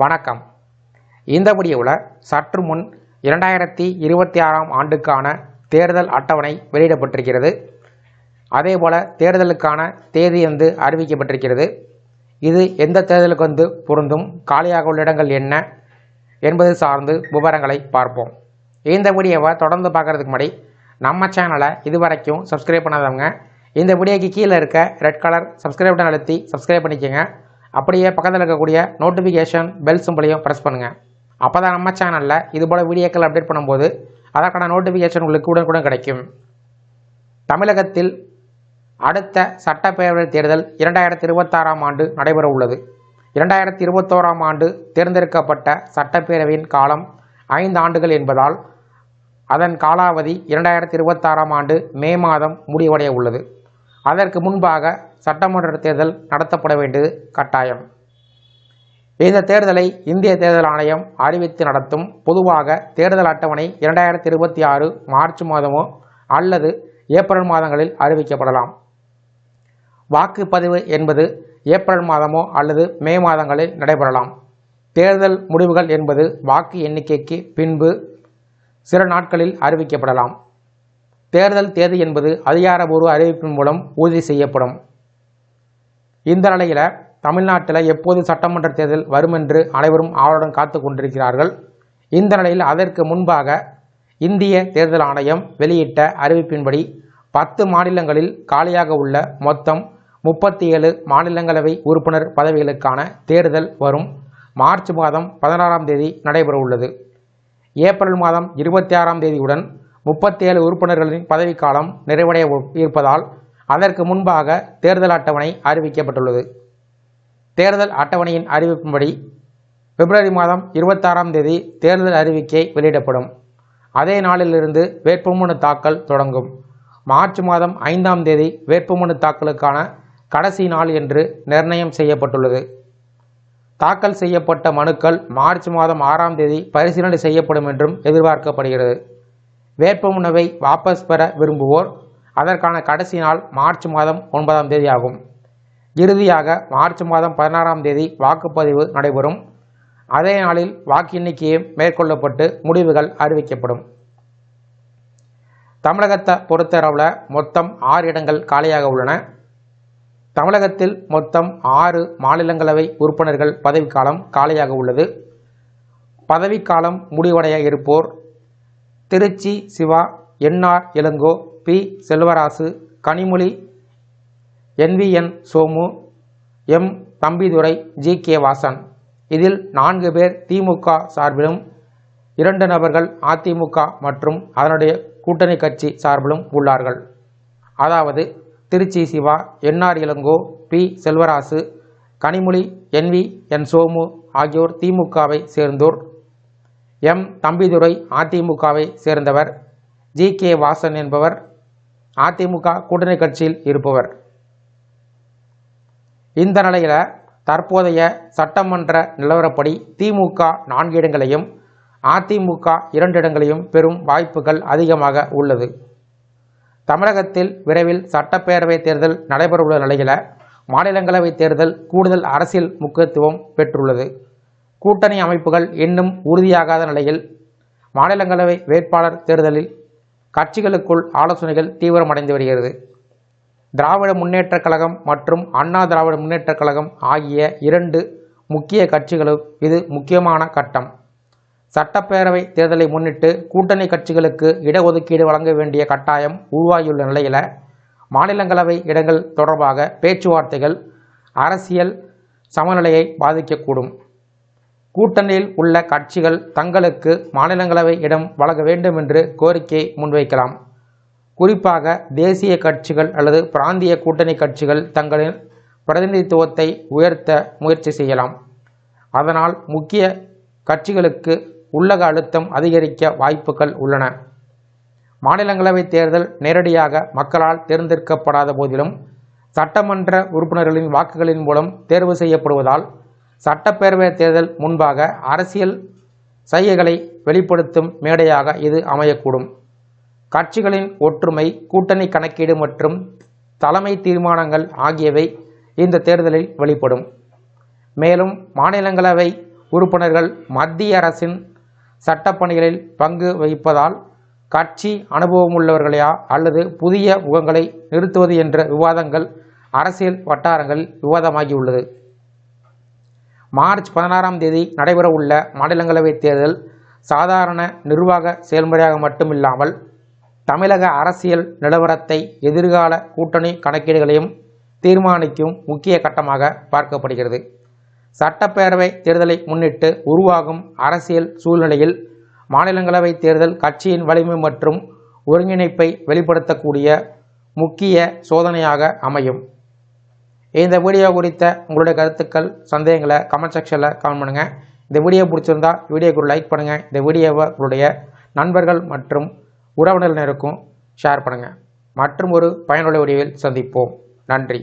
வணக்கம். இந்த முடிவில் சற்று முன் இரண்டாயிரத்தி இருபத்தி ஆறாம் ஆண்டுக்கான தேர்தல் அட்டவணை வெளியிடப்பட்டிருக்கிறது. அதேபோல் தேர்தலுக்கான தேதி வந்து அறிவிக்கப்பட்டிருக்கிறது. இது எந்த தேர்தலுக்கு வந்து பொருந்தும் காலியாக உள்ள இடங்கள் என்ன என்பது சார்ந்து விவரங்களை பார்ப்போம். இந்த வீடியோவை தொடர்ந்து பார்க்குறதுக்கு முன்னாடி நம்ம சேனலை இதுவரைக்கும் சப்ஸ்கிரைப் பண்ணாதவங்க இந்த வீடியோக்கு கீழே இருக்க ரெட் கலர் சப்ஸ்கிரைப் பட்டன் அழுத்தி சப்ஸ்கிரைப் பண்ணிக்கோங்க. அப்படியே பக்கத்தில் இருக்கக்கூடிய நோட்டிஃபிகேஷன் பெல் சிம்பிளையும் ப்ரெஸ் பண்ணுங்கள் அப்போ தான் நம்ம சேனலில் இதுபோல் வீடியோக்கள் அப்டேட் பண்ணும்போது அதற்கான நோட்டிஃபிகேஷன் உங்களுக்கு உடனுக்குடன் கிடைக்கும். தமிழகத்தில் அடுத்த சட்டப்பேரவை தேர்தல் இரண்டாயிரத்தி இருபத்தாறாம் ஆண்டு நடைபெற உள்ளது. இரண்டாயிரத்தி இருபத்தோராம் ஆண்டு தேர்ந்தெடுக்கப்பட்ட சட்டப்பேரவையின் காலம் ஐந்து ஆண்டுகள் என்பதால் அதன் காலாவதி இரண்டாயிரத்தி இருபத்தாறாம் ஆண்டு மே மாதம் முடிவடைய உள்ளது. அதற்கு முன்பாக சட்டமன்ற தேர்தல் நடத்தப்பட வேண்டியது கட்டாயம். இந்த தேர்தலை இந்திய தேர்தல் ஆணையம் அறிவித்து நடத்தும். பொதுவாக தேர்தல் அட்டவணை இரண்டாயிரத்தி இருபத்தி ஆறு மார்ச் மாதமோ அல்லது ஏப்ரல் மாதங்களில் அறிவிக்கப்படலாம். வாக்குப்பதிவு என்பது ஏப்ரல் மாதமோ அல்லது மே மாதங்களில் நடைபெறலாம். தேர்தல் முடிவுகள் என்பது வாக்கு எண்ணிக்கைக்கு பின்பு சில நாட்களில் அறிவிக்கப்படலாம். தேர்தல் தேதி என்பது அதிகாரபூர்வ அறிவிப்பின் மூலம் உறுதி செய்யப்படும். இந்த நிலையில் தமிழ்நாட்டில் எப்போது சட்டமன்ற தேர்தல் வரும் என்று அனைவரும் ஆவலுடன் காத்து கொண்டிருக்கிறார்கள். இந்த நிலையில் அதற்கு முன்பாக இந்திய தேர்தல் ஆணையம் வெளியிட்ட அறிவிப்பின்படி பத்து மாநிலங்களில் காலியாக உள்ள மொத்தம் முப்பத்தி ஏழு மாநிலங்களவை உறுப்பினர் பதவிகளுக்கான தேர்தல் வரும் மார்ச் மாதம் பதினாறாம் தேதி நடைபெறவுள்ளது ஏப்ரல் மாதம் இருபத்தி ஆறாம் தேதியுடன் முப்பத்தி ஏழு உறுப்பினர்களின் பதவிக்காலம் நிறைவடைய இருப்பதால் அதற்கு முன்பாக தேர்தல் அட்டவணை அறிவிக்கப்பட்டுள்ளது. தேர்தல் அட்டவணையின் அறிவிப்பின்படி பிப்ரவரி மாதம் இருபத்தாறாம் தேதி தேர்தல் அறிவிக்கை வெளியிடப்படும். அதே நாளிலிருந்து வேட்புமனு தாக்கல் தொடங்கும். மார்ச் மாதம் ஐந்தாம் தேதி வேட்புமனு தாக்கலுக்கான கடைசி நாள் என்று நிர்ணயம் செய்யப்பட்டுள்ளது. தாக்கல் செய்யப்பட்ட மனுக்கள் மார்ச் மாதம் ஆறாம் தேதி பரிசீலனை செய்யப்படும் என்றும் எதிர்பார்க்கப்படுகிறது. வேட்புமனுவை வாபஸ் பெற விரும்புவோர் அதற்கான கடைசி நாள் மார்ச் மாதம் ஒன்பதாம் தேதி ஆகும் இறுதியாக மார்ச் மாதம் பதினாறாம் தேதி வாக்குப்பதிவு நடைபெறும். அதே நாளில் வாக்கு எண்ணிக்கையும் மேற்கொள்ளப்பட்டு முடிவுகள் அறிவிக்கப்படும். தமிழகத்தை பொறுத்தளவில் மொத்தம் ஆறு இடங்கள் காலியாக உள்ளன. தமிழகத்தில் மொத்தம் ஆறு மாநிலங்களவை உறுப்பினர்கள் பதவிக்காலம் காலியாக உள்ளது. பதவிக்காலம் முடிவடைய இருப்போர் Tiruchi Siva N R Elango P. Selvarasu Kanimozhi N V N Somu M. Thambidurai G. K. Vasan. இதில் நான்கு பேர் திமுக சார்பிலும் இரண்டு நபர்கள் அதிமுக மற்றும் அதனுடைய கூட்டணி கட்சி சார்பிலும் உள்ளார்கள். அதாவது Tiruchi Siva N R Elango P. Selvarasu Kanimozhi N V N. Somu ஆகியோர் திமுகவை சேர்ந்தோர். எம். தம்பிதுரை அதிமுகவை சேர்ந்தவர். ஜி. கே. வாசன் என்பவர் அதிமுக கூட்டணி கட்சியில் இருப்பவர். இந்த நிலையில் தற்போதைய சட்டமன்ற நிலவரப்படி திமுக நான்கு இடங்களையும் அதிமுக இரண்டு இடங்களையும் பெறும் வாய்ப்புகள் அதிகமாக உள்ளது. தமிழகத்தில் விரைவில் சட்டப்பேரவை தேர்தல் நடைபெறவுள்ள நிலையில் மாநிலங்களவை தேர்தல் கூடுதல் அரசியல் முக்கியத்துவம் பெற்றுள்ளது. கூட்டணி அமைப்புகள் இன்னும் உறுதியாகாத நிலையில் மாநிலங்களவை வேட்பாளர் தேர்தலில் கட்சிகளுக்குள் ஆலோசனைகள் தீவிரமடைந்து வருகிறது. திராவிட முன்னேற்றக் கழகம் மற்றும் அண்ணா திராவிட முன்னேற்றக் கழகம் ஆகிய இரண்டு முக்கிய கட்சிகளும் இது முக்கியமான கட்டம். சட்டப்பேரவை தேர்தலை முன்னிட்டு கூட்டணி கட்சிகளுக்கு இடஒதுக்கீடு வழங்க வேண்டிய கட்டாயம் உருவாகியுள்ள நிலையில் மாநிலங்களவை இடங்கள் தொடர்பாக பேச்சுவார்த்தைகள் அரசியல் சமநிலையை பாதிக்கக்கூடும். கூட்டணியில் உள்ள கட்சிகள் தங்களுக்கு மாநிலங்களவை இடம் வழங்க வேண்டும் என்று கோரிக்கை முன்வைக்கலாம். குறிப்பாக தேசிய கட்சிகள் அல்லது பிராந்திய கூட்டணி கட்சிகள் தங்களின் பிரதிநிதித்துவத்தை உயர்த்த முயற்சி செய்யலாம். அதனால் முக்கிய கட்சிகளுக்கு உள்ளக அழுத்தம் அதிகரிக்க வாய்ப்புகள் உள்ளன. மாநிலங்களவை தேர்தல் நேரடியாக மக்களால் தேர்ந்தெடுக்கப்படாத போதிலும் சட்டமன்ற உறுப்பினர்களின் வாக்குகளின் மூலம் தேர்வு செய்யப்படுவதால் சட்டப்பேரவை தேர்தல் முன்பாக அரசியல் சைகைகளை வெளிப்படுத்தும் மேடையாக இது அமையக்கூடும். கட்சிகளின் ஒற்றுமை கூட்டணி கணக்கீடு மற்றும் தலைமை தீர்மானங்கள் ஆகியவை இந்த தேர்தலில் வெளிப்படும். மேலும் மாநிலங்களவை உறுப்பினர்கள் மத்திய அரசின் சட்டப்பணிகளில் பங்கு வகிப்பதால் கட்சி அனுபவமுள்ளவர்களையா அல்லது புதிய முகங்களை நிறுத்துவது என்ற விவாதங்கள் அரசியல் வட்டாரங்களில் விவாதமாகியுள்ளது. மார்ச் பதினாறாம் தேதி நடைபெறவுள்ள மாநிலங்களவை தேர்தல் சாதாரண நிர்வாக செயல்முறையாக மட்டுமில்லாமல் தமிழக அரசியல் நிலவரத்தை எதிர்கால கூட்டணி கணக்கீடுகளையும் தீர்மானிக்கும் முக்கிய கட்டமாக பார்க்கப்படுகிறது. சட்டப்பேரவை தேர்தலை முன்னிட்டு உருவாகும் அரசியல் சூழ்நிலையில் மாநிலங்களவை தேர்தல் கட்சியின் வலிமை மற்றும் ஒருங்கிணைப்பை வெளிப்படுத்தக்கூடிய முக்கிய சோதனையாக அமையும். இந்த வீடியோ குறித்த உங்களுடைய கருத்துக்கள் சந்தேகங்களை கமெண்ட் செக்ஷனில் கமெண்ட் பண்ணுங்கள் இந்த வீடியோ பிடிச்சிருந்தா வீடியோக்கு ஒரு லைக் பண்ணுங்கள் இந்த வீடியோவை உங்களுடைய நண்பர்கள் மற்றும் உறவினர்களுக்கும் ஷேர் பண்ணுங்கள் மற்றும் ஒரு பயனுள்ள வடிவில் சந்திப்போம். நன்றி.